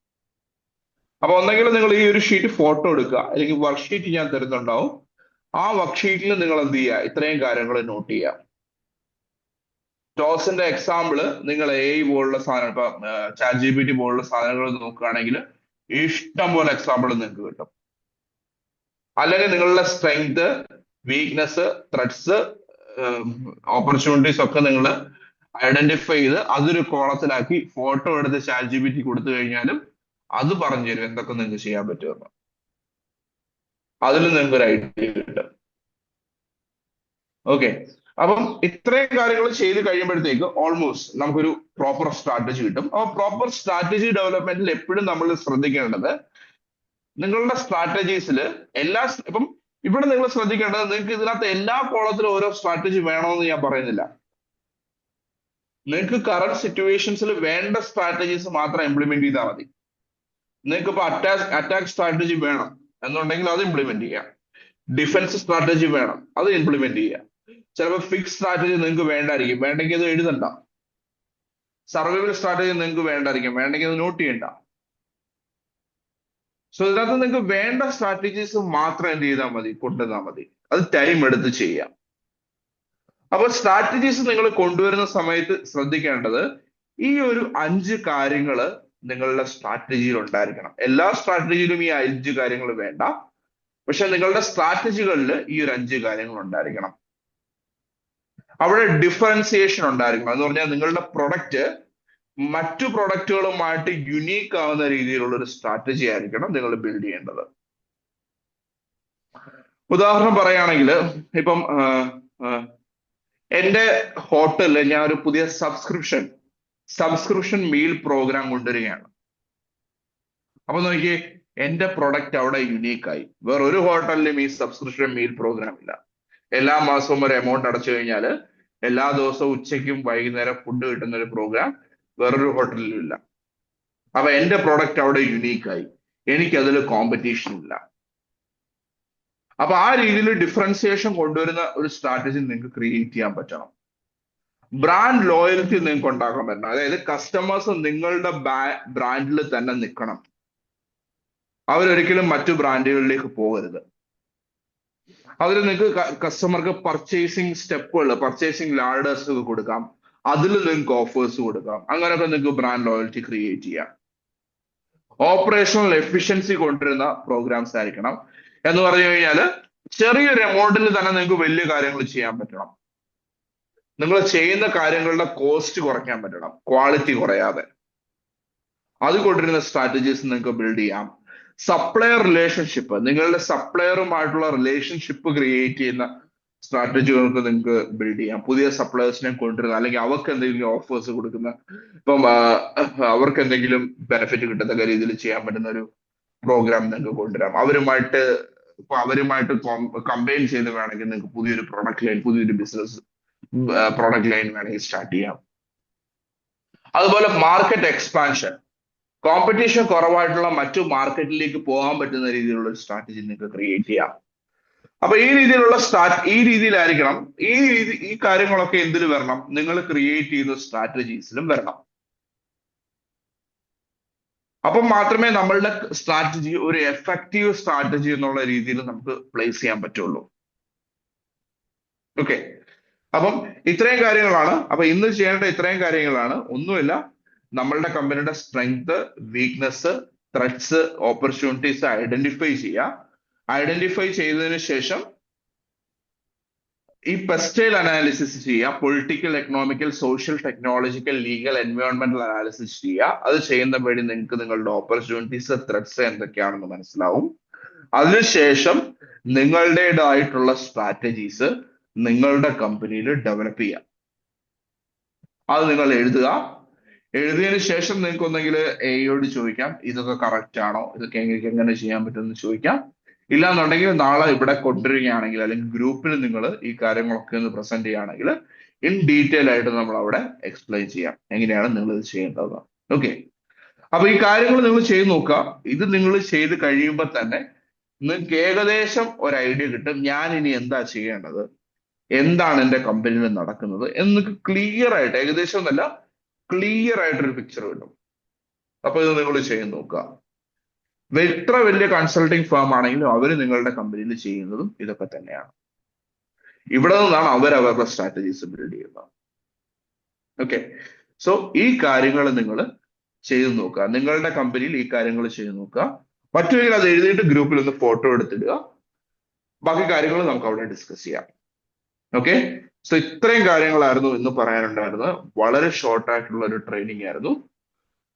അപ്പൊ ഒന്നെങ്കിൽ നിങ്ങൾ ഈ ഒരു ഷീറ്റ് ഫോട്ടോ എടുക്കുക. അല്ലെങ്കിൽ വർക്ക് ഷീറ്റ് ഞാൻ തരുന്നുണ്ടാവും. ആ വർക്ക് ഷീറ്റിൽ നിങ്ങൾ എന്ത് ചെയ്യുക? ഇത്രയും കാര്യങ്ങൾ നോട്ട് ചെയ്യുക. ടോസിന്റെ എക്സാമ്പിൾ നിങ്ങൾ എ പോലുള്ള സാധനം ഇപ്പൊ ചാറ്റ് ജി പി ടി പോലുള്ള സാധനങ്ങൾ നോക്കുകയാണെങ്കിൽ ഇഷ്ടം പോലെ എക്സാമ്പിൾ നിങ്ങൾക്ക് കിട്ടും. അല്ലെങ്കിൽ നിങ്ങളുടെ സ്ട്രെങ്ത് വീക്ക്നെസ് ത്രെഡ്സ് ഓപ്പർച്യൂണിറ്റീസ് ഒക്കെ നിങ്ങൾ ഐഡന്റിഫൈ ചെയ്ത് അതൊരു കോളത്തിലാക്കി ഫോട്ടോ എടുത്ത് ചാറ്റ് ജി പി ടി കൊടുത്തു കഴിഞ്ഞാലും അത് പറഞ്ഞു തരും എന്തൊക്കെ നിങ്ങൾക്ക് ചെയ്യാൻ പറ്റുമെന്ന്. അതിൽ നിങ്ങൾക്ക് ഒരു ഐഡിയ കിട്ടും. ഓക്കെ അപ്പം ഇത്രയും കാര്യങ്ങൾ ചെയ്ത് കഴിയുമ്പോഴത്തേക്ക് ഓൾമോസ്റ്റ് നമുക്കൊരു പ്രോപ്പർ സ്ട്രാറ്റജി കിട്ടും. അപ്പൊ പ്രോപ്പർ സ്ട്രാറ്റജി ഡെവലപ്മെന്റിൽ എപ്പോഴും നമ്മൾ ശ്രദ്ധിക്കേണ്ടത് നിങ്ങളുടെ സ്ട്രാറ്റജീസിൽ എല്ലാ ഇപ്പം ഇവിടെ നിങ്ങൾ ശ്രദ്ധിക്കേണ്ടത് നിങ്ങൾക്ക് ഇതിനകത്ത് എല്ലാ കോളത്തിലും ഓരോ സ്ട്രാറ്റജി വേണമെന്ന് ഞാൻ പറയുന്നില്ല. നിങ്ങൾക്ക് കറണ്ട് സിറ്റുവേഷൻസിൽ വേണ്ട സ്ട്രാറ്റജീസ് മാത്രം ഇംപ്ലിമെന്റ് ചെയ്താൽ മതി. നിങ്ങൾക്ക് ഇപ്പൊ അറ്റാക്ക് അറ്റാക്ക് സ്ട്രാറ്റജി വേണം. എന്നുണ്ടെങ്കിൽ അത് ഇംപ്ലിമെന്റ് ചെയ്യാം. ഡിഫൻസ് സ്ട്രാറ്റജി വേണം. അത് ഇംപ്ലിമെന്റ് ചെയ്യാം. ചിലപ്പോൾ ഫിക്സ് സ്ട്രാറ്റജി നിങ്ങൾക്ക് വേണ്ടായിരിക്കും. വേണ്ടെങ്കിൽ അത് എഴുതണ്ട. സർവൈവൽ സ്ട്രാറ്റജി നിങ്ങൾക്ക് വേണ്ടായിരിക്കും. വേണ്ടെങ്കിൽ അത് നോട്ട് ചെയ്യണ്ട. സോ ഇതിനകത്ത് നിങ്ങൾക്ക് വേണ്ട സ്ട്രാറ്റജീസ് മാത്രം എന്ത് ചെയ്താൽ മതി? കൊണ്ടുവന്നാൽ മതി. അത് ടൈം എടുത്ത് ചെയ്യാം. അപ്പൊ സ്ട്രാറ്റജീസ് നിങ്ങൾ കൊണ്ടുവരുന്ന സമയത്ത് ശ്രദ്ധിക്കേണ്ടത് ഈ ഒരു അഞ്ച് കാര്യങ്ങൾ നിങ്ങളുടെ സ്ട്രാറ്റജിയിൽ ഉണ്ടായിരിക്കണം. എല്ലാ സ്ട്രാറ്റജിയിലും ഈ അഞ്ച് കാര്യങ്ങൾ വേണ്ട. പക്ഷെ നിങ്ങളുടെ സ്ട്രാറ്റജികളിൽ ഈ ഒരു അഞ്ച് കാര്യങ്ങൾ ഉണ്ടായിരിക്കണം. അവിടെ ഡിഫറൻസിയേഷൻ ഉണ്ടായിരിക്കും എന്ന് പറഞ്ഞാൽ നിങ്ങളുടെ പ്രൊഡക്റ്റ് മറ്റു പ്രൊഡക്റ്റുകളുമായിട്ട് യുണീക്ക് ആവുന്ന രീതിയിലുള്ള ഒരു സ്ട്രാറ്റജി ആയിരിക്കണം നിങ്ങൾ ബിൽഡ് ചെയ്യേണ്ടത്. ഉദാഹരണം പറയുകയാണെങ്കിൽ ഇപ്പം എന്റെ ഹോട്ടലിൽ ഞാൻ ഒരു പുതിയ സബ്സ്ക്രിപ്ഷൻ സബ്സ്ക്രിപ്ഷൻ മീൽ പ്രോഗ്രാം കൊണ്ടുവരികയാണ്. അപ്പൊ നോക്കിയേ എന്റെ പ്രൊഡക്റ്റ് അവിടെ യുണീക്കായി വേറെ ഒരു ഹോട്ടലിലും ഈ സബ്സ്ക്രിപ്ഷൻ മീൽ പ്രോഗ്രാം ഇല്ല. എല്ലാ മാസവും ഒരു എമൗണ്ട് അടച്ചു കഴിഞ്ഞാൽ എല്ലാ ദിവസവും ഉച്ചയ്ക്കും വൈകുന്നേരം ഫുഡ് കിട്ടുന്ന ഒരു പ്രോഗ്രാം വേറൊരു ഹോട്ടലിലും ഇല്ല. അപ്പൊ എന്റെ പ്രോഡക്റ്റ് അവിടെ യുണീക്കായി എനിക്കതിൽ കോമ്പറ്റീഷൻ ഇല്ല. അപ്പൊ ആ രീതിയിൽ ഡിഫറൻസിയേഷൻ കൊണ്ടുവരുന്ന ഒരു സ്ട്രാറ്റജി നിങ്ങൾക്ക് ക്രിയേറ്റ് ചെയ്യാൻ പറ്റണം. ബ്രാൻഡ് ലോയൽറ്റി നിങ്ങൾക്ക് ഉണ്ടാക്കാൻ പറ്റണം. അതായത് കസ്റ്റമേഴ്സ് നിങ്ങളുടെ ബ്രാൻഡിൽ തന്നെ നിൽക്കണം അവരൊരിക്കലും മറ്റു ബ്രാൻഡുകളിലേക്ക് പോകരുത്. അതിൽ നിങ്ങൾക്ക് കസ്റ്റമർക്ക് പർച്ചേസിങ് സ്റ്റെപ്പുകൾ പർച്ചേസിങ് ലാഡേഴ്സ് കൊടുക്കാം. അതിൽ നിങ്ങൾക്ക് ഓഫേഴ്സ് കൊടുക്കാം. അങ്ങനെയൊക്കെ നിങ്ങൾക്ക് ബ്രാൻഡ് ലോയൽറ്റി ക്രിയേറ്റ് ചെയ്യാം. ഓപ്പറേഷണൽ എഫിഷ്യൻസി കൊണ്ടുവരുന്ന പ്രോഗ്രാംസ് ആയിരിക്കണം. എന്ന് പറഞ്ഞു കഴിഞ്ഞാൽ ചെറിയൊരു എമൗണ്ടിൽ തന്നെ നിങ്ങൾക്ക് വലിയ കാര്യങ്ങൾ ചെയ്യാൻ പറ്റണം. നിങ്ങൾ ചെയ്യുന്ന കാര്യങ്ങളുടെ കോസ്റ്റ് കുറയ്ക്കാൻ പറ്റണം. ക്വാളിറ്റി കുറയാതെ. അത് കൊണ്ടുവരുന്ന സ്ട്രാറ്റജീസ് നിങ്ങൾക്ക് ബിൽഡ് ചെയ്യാം. സപ്ലയർ റിലേഷൻഷിപ്പ് നിങ്ങളുടെ സപ്ലയറുമായിട്ടുള്ള റിലേഷൻഷിപ്പ് ക്രിയേറ്റ് ചെയ്യുന്ന സ്ട്രാറ്റജികൾക്ക് നിങ്ങൾക്ക് ബിൽഡ് ചെയ്യാം. പുതിയ സപ്ലയേഴ്സിനെ കൊണ്ടുവരുന്ന അല്ലെങ്കിൽ അവർക്ക് എന്തെങ്കിലും ഓഫേഴ്സ് കൊടുക്കുന്ന ഇപ്പം അവർക്ക് എന്തെങ്കിലും ബെനിഫിറ്റ് കിട്ടത്തക്ക രീതിയിൽ ചെയ്യാൻ പറ്റുന്ന ഒരു പ്രോഗ്രാം നിങ്ങൾക്ക് കൊണ്ടുവരാം. അവരുമായിട്ട് ഇപ്പൊ അവരുമായിട്ട് കമ്പൈൻ ചെയ്ത് വേണമെങ്കിൽ നിങ്ങൾക്ക് പുതിയൊരു പ്രോഡക്റ്റ് ലൈൻ പുതിയൊരു ബിസിനസ് പ്രോഡക്റ്റ് ലൈൻ വേണമെങ്കിൽ സ്റ്റാർട്ട് ചെയ്യാം. അതുപോലെ മാർക്കറ്റ് എക്സ്പാൻഷൻ കോമ്പറ്റീഷൻ കുറവായിട്ടുള്ള മറ്റു മാർക്കറ്റിലേക്ക് പോകാൻ പറ്റുന്ന രീതിയിലുള്ള ഒരു സ്ട്രാറ്റജി നിങ്ങൾക്ക് ക്രിയേറ്റ് ചെയ്യാം. അപ്പൊ ഈ രീതിയിലുള്ള സ്ട്രാറ്റ് ഈ രീതിയിലായിരിക്കണം ഈ രീതി ഈ കാര്യങ്ങളൊക്കെ എന്തിൽ വരണം? നിങ്ങൾ ക്രിയേറ്റ് ചെയ്യുന്ന സ്ട്രാറ്റജീസിലും വരണം. അപ്പം മാത്രമേ നമ്മളുടെ സ്ട്രാറ്റജി ഒരു എഫക്റ്റീവ് സ്ട്രാറ്റജി എന്നുള്ള രീതിയിൽ നമുക്ക് പ്ലേസ് ചെയ്യാൻ പറ്റുള്ളൂ. ഓക്കെ അപ്പം ഇത്രയും കാര്യങ്ങളാണ്. അപ്പൊ ഇന്ന് ചെയ്യേണ്ട ഇത്രയും കാര്യങ്ങളാണ്. ഒന്നുമില്ല. നമ്മളുടെ കമ്പനിയുടെ strength weakness threads opportunities identify ചെയ്യുക ഐഡന്റിഫൈ ചെയ്തതിനു ശേഷം ഈ പെസ്റ്റൈൽ അനാലിസിസ് ചെയ്യുക political economical social technological legal എൻവയോൺമെന്റൽ analysis ചെയ്യുക അത് ചെയ്യുന്ന വഴി നിങ്ങൾക്ക് നിങ്ങളുടെ ഓപ്പർച്യൂണിറ്റീസ് ത്രെഡ്സ് എന്തൊക്കെയാണെന്ന് മനസ്സിലാവും. അതിനുശേഷം നിങ്ങളുടേതായിട്ടുള്ള സ്ട്രാറ്റജീസ് നിങ്ങളുടെ കമ്പനിയിൽ ഡെവലപ്പ് ചെയ്യുക അത് നിങ്ങൾ എഴുതുക. എഴുതിയതിനു ശേഷം നിങ്ങൾക്ക് ഒന്നെങ്കിൽ എയോട് ചോദിക്കാം. ഇതൊക്കെ കറക്റ്റ് ആണോ? ഇതൊക്കെ എങ്ങനെ എങ്ങനെ ചെയ്യാൻ പറ്റുമെന്ന് ചോദിക്കാം. ഇല്ലാന്നുണ്ടെങ്കിൽ നാളെ ഇവിടെ കൊണ്ടുവരികയാണെങ്കിൽ അല്ലെങ്കിൽ ഗ്രൂപ്പിൽ നിങ്ങൾ ഈ കാര്യങ്ങളൊക്കെ ഒന്ന് പ്രസന്റ് ചെയ്യുകയാണെങ്കിൽ ഇൻ ഡീറ്റെയിൽ ആയിട്ട് നമ്മൾ അവിടെ എക്സ്പ്ലെയിൻ ചെയ്യാം. എങ്ങനെയാണ് നിങ്ങൾ ഇത് ചെയ്യേണ്ടത് ഓക്കെ അപ്പൊ ഈ കാര്യങ്ങൾ നിങ്ങൾ ചെയ്ത് നോക്കുക. ഇത് നിങ്ങൾ ചെയ്ത് കഴിയുമ്പോൾ തന്നെ നിങ്ങൾക്ക് ഏകദേശം ഒരു ഐഡിയ കിട്ടും. ഞാൻ ഇനി എന്താ ചെയ്യേണ്ടത്? എന്താണ് എന്റെ കമ്പനിയിൽ നടക്കുന്നത്? എന്ന് ക്ലിയർ ആയിട്ട് ഏകദേശം എന്നല്ല ക്ലിയർ ആയിട്ടൊരു പിക്ചർ കിട്ടും. അപ്പൊ ഇത് നിങ്ങൾ ചെയ്ത് നോക്കുക. എത്ര വലിയ കൺസൾട്ടിങ് ഫേം ആണെങ്കിലും അവർ നിങ്ങളുടെ കമ്പനിയിൽ ചെയ്യുന്നതും ഇതൊക്കെ തന്നെയാണ്. ഇവിടെ നിന്നാണ് അവർ അവരുടെ സ്ട്രാറ്റജീസ് ബിൽഡ് ചെയ്യുന്നത്. ഓക്കെ സോ ഈ കാര്യങ്ങൾ നിങ്ങൾ ചെയ്തു നോക്കുക. നിങ്ങളുടെ കമ്പനിയിൽ ഈ കാര്യങ്ങൾ ചെയ്തു നോക്കുക. പറ്റുമെങ്കിൽ അത് എഴുതിയിട്ട് ഗ്രൂപ്പിൽ ഒന്ന് ഫോട്ടോ എടുത്തിടുക. ബാക്കി കാര്യങ്ങൾ നമുക്ക് അവിടെ ഡിസ്കസ് ചെയ്യാം. ഓക്കെ സോ ഇത്രയും കാര്യങ്ങളായിരുന്നു ഇന്ന് പറയാനുണ്ടായിരുന്നത്. വളരെ ഷോർട്ട് ആയിട്ടുള്ള ഒരു ട്രെയിനിങ് ആയിരുന്നു.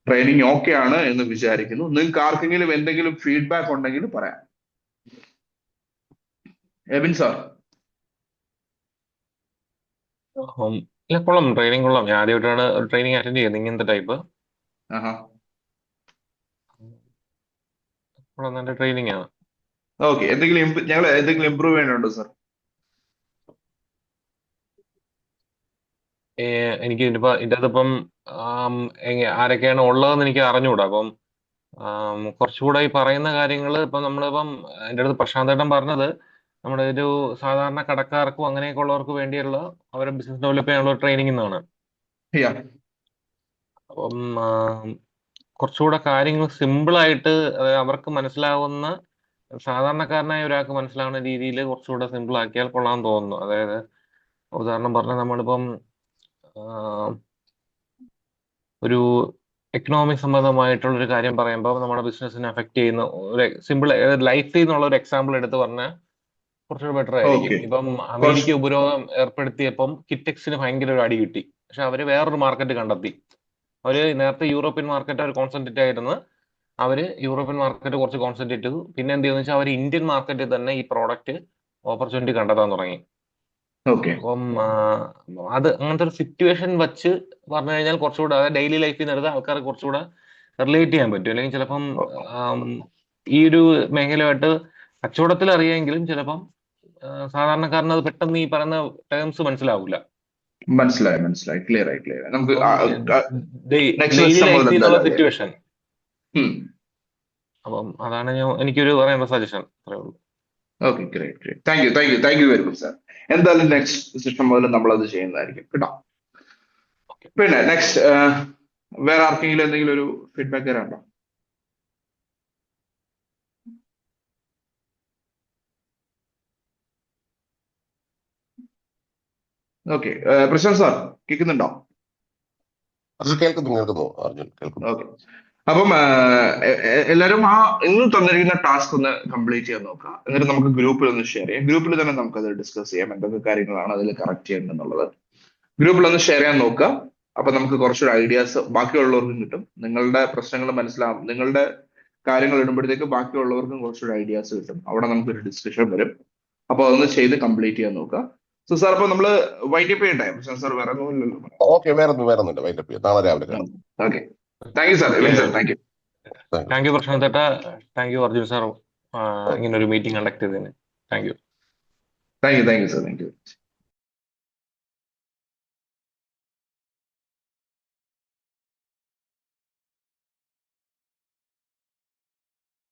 ട്രെയിനിങ് ഓക്കെ ആണ് എന്ന് വിചാരിക്കുന്നു. നിങ്ങൾക്ക് ആർക്കെങ്കിലും എന്തെങ്കിലും ഫീഡ്ബാക്ക് ഉണ്ടെങ്കിൽ പറയാം. എബിൻ സാർ ഇല്ല കൊള്ളാം. ട്രെയിനിങ് കൊള്ളാം. ഞാൻ ആദ്യമായിട്ടാണ് ട്രെയിനിങ് അറ്റൻഡ് ചെയ്യുന്നത് ഇങ്ങനത്തെ ടൈപ്പ് ആഹാ. കൊള്ളാം. നല്ല ട്രെയിനിങ് ആണ്. ഓക്കെ എന്തെങ്കിലും ഞങ്ങൾ എന്തെങ്കിലും ഇമ്പ്രൂവ് ചെയ്യാനുണ്ടോ സാർ എനിക്ക് ഇതിപ്പോ ഇതിനകത്തിപ്പം ആം, എങ്ങ- ആരൊക്കെയാണ് ഉള്ളതെന്ന് എനിക്ക് അറിഞ്ഞുകൂടാ അപ്പം ആം, കുറച്ചുകൂടെ ഈ പറയുന്ന കാര്യങ്ങൾ ഇപ്പം നമ്മളിപ്പം എന്റെ അടുത്ത് പ്രശാന്ത് ഏട്ടൻ പറഞ്ഞത് നമ്മുടെ ഒരു സാധാരണ കടക്കാർക്കും അങ്ങനെയൊക്കെ ഉള്ളവർക്ക് വേണ്ടിയുള്ള അവരെ ബിസിനസ് ഡെവലപ്പ് ചെയ്യാനുള്ള ട്രെയിനിങ് എന്നാണ്. അപ്പം ആം, കുറച്ചുകൂടെ കാര്യങ്ങൾ സിമ്പിളായിട്ട് അതായത് അവർക്ക് മനസ്സിലാവുന്ന സാധാരണക്കാരനായ ഒരാൾക്ക് മനസ്സിലാവുന്ന രീതിയിൽ കുറച്ചുകൂടെ സിമ്പിൾ ആക്കിയാൽ കൊള്ളാൻ തോന്നുന്നു. അതായത് ഉദാഹരണം പറഞ്ഞാൽ നമ്മളിപ്പം ഒരു എക്കണോമിക് സംബന്ധമായിട്ടുള്ള ഒരു കാര്യം പറയുമ്പോൾ നമ്മുടെ ബിസിനസ്സിനെ അഫക്റ്റ് ചെയ്യുന്ന ഒരു സിമ്പിൾ ലൈഫിൽ നിന്നുള്ള ഒരു എക്സാമ്പിൾ എടുത്ത് പറഞ്ഞാൽ കുറച്ചുകൂടെ ബെറ്റർ ആയിരിക്കും. ഇപ്പം അമേരിക്ക ഉപരോധം ഏർപ്പെടുത്തിയപ്പം കിറ്റക്സിന് ഭയങ്കര ഒരു അടി കിട്ടി പക്ഷെ അവർ വേറൊരു മാർക്കറ്റ് കണ്ടെത്തി. അവർ നേരത്തെ യൂറോപ്യൻ മാർക്കറ്റ് അവർ കോൺസെൻട്രേറ്റ് ആയിരുന്നു. അവർ യൂറോപ്യൻ മാർക്കറ്റ് കുറച്ച് കോൺസെൻട്രേറ്റ് ചെയ്തു. പിന്നെ എന്ത് ചെയ്യുന്ന വെച്ചാൽ അവർ ഇന്ത്യൻ മാർക്കറ്റിൽ തന്നെ ഈ പ്രോഡക്റ്റ് ഓപ്പർച്യൂണിറ്റി കണ്ടെത്താൻ തുടങ്ങി. ഓക്കെ. അപ്പം അത് അങ്ങനത്തെ ഒരു സിറ്റുവേഷൻ വെച്ച് പറഞ്ഞു കഴിഞ്ഞാൽ കുറച്ചുകൂടെ അതായത് ഡെയിലി ലൈഫിൽ നിന്ന് എടുത്ത് ആൾക്കാർ കുറച്ചുകൂടെ റിലേറ്റ് ചെയ്യാൻ പറ്റും. അല്ലെങ്കിൽ ചിലപ്പം ഈ ഒരു മേഖലയായിട്ട് കച്ചവടത്തിൽ അറിയാമെങ്കിലും ചിലപ്പം സാധാരണക്കാരന് അത് പെട്ടെന്ന് ഈ പറയുന്ന ടേംസ് മനസ്സിലാവില്ല മനസ്സിലായി മനസ്സിലായി. ക്ലിയർ ആയി ക്ലിയർ ആയി. നമുക്ക് സിറ്റുവേഷൻ അപ്പം അതാണ് ഞാൻ എനിക്കൊരു പറയാനുള്ള സജഷൻ അത്രേ ഉള്ളൂ. Okay great great thank you thank you thank you very much sir എന്തായാലും നെക്സ്റ്റ് സെഷൻ മുതൽ നമ്മൾ അത് ചെയ്യുന്നതായിരിക്കും. കേട്ടോ? ഓക്കെ പിന്നെ നെക്സ്റ്റ് വേറെ ആർക്കെങ്കിലും എന്തെങ്കിലും ഒരു ഫീഡ്ബാക്ക് തരാണ്ടോ ഓക്കെ പ്രശാന്ത് സാർ കേൾക്കുന്നുണ്ടോ? കേൾക്കുന്നു കേൾക്കുന്നു അർജുൻ കേൾക്കുന്നു. ഓക്കെ അപ്പം എല്ലാവരും ആ ഇന്ന് തന്നിരിക്കുന്ന ടാസ്ക് ഒന്ന് കംപ്ലീറ്റ് ചെയ്യാൻ നോക്കുക. എന്നിട്ട് നമുക്ക് ഗ്രൂപ്പിൽ ഒന്ന് ഷെയർ ചെയ്യാം. ഗ്രൂപ്പിൽ തന്നെ നമുക്ക് അത് ഡിസ്കസ് ചെയ്യാം എന്തൊക്കെ കാര്യങ്ങളാണ് അതിൽ കറക്റ്റ് ചെയ്യേണ്ടതെന്നുള്ളത്. ഗ്രൂപ്പിൽ ഒന്ന് ഷെയർ ചെയ്യാൻ നോക്കുക. അപ്പൊ നമുക്ക് കുറച്ചൊരു ഐഡിയാസ് ബാക്കിയുള്ളവർക്കും കിട്ടും. നിങ്ങളുടെ പ്രശ്നങ്ങൾ മനസ്സിലാവും. നിങ്ങളുടെ കാര്യങ്ങൾ ഇടുമ്പോഴത്തേക്ക് ബാക്കിയുള്ളവർക്കും കുറച്ചൊരു ഐഡിയാസ് കിട്ടും. അവിടെ നമുക്കൊരു ഡിസ്കഷൻ വരും. അപ്പൊ അതൊന്ന് ചെയ്ത് കംപ്ലീറ്റ് ചെയ്യാൻ നോക്കുക. സോ സാർ അപ്പൊ നമ്മൾ വൈകിട്ട് ചെയ്യട്ടെ സാർ വേറെ ഒന്നുമില്ലല്ലോ ഓക്കെ വേറെ ഒന്നും വേറെ ഒന്നുമില്ല വൈൻഡപ്പ് ചെയ്യാം നാളെ രാവിലെ okay. Thank you sir sir thank you thank you Prashant ചേട്ടാ. Thank you Arjun sir. ഇങ്ങനെ ഒരു മീറ്റിംഗ് കണ്ടക്ട് ചെയ്തതിന്. Thank you thank you thank you sir thank you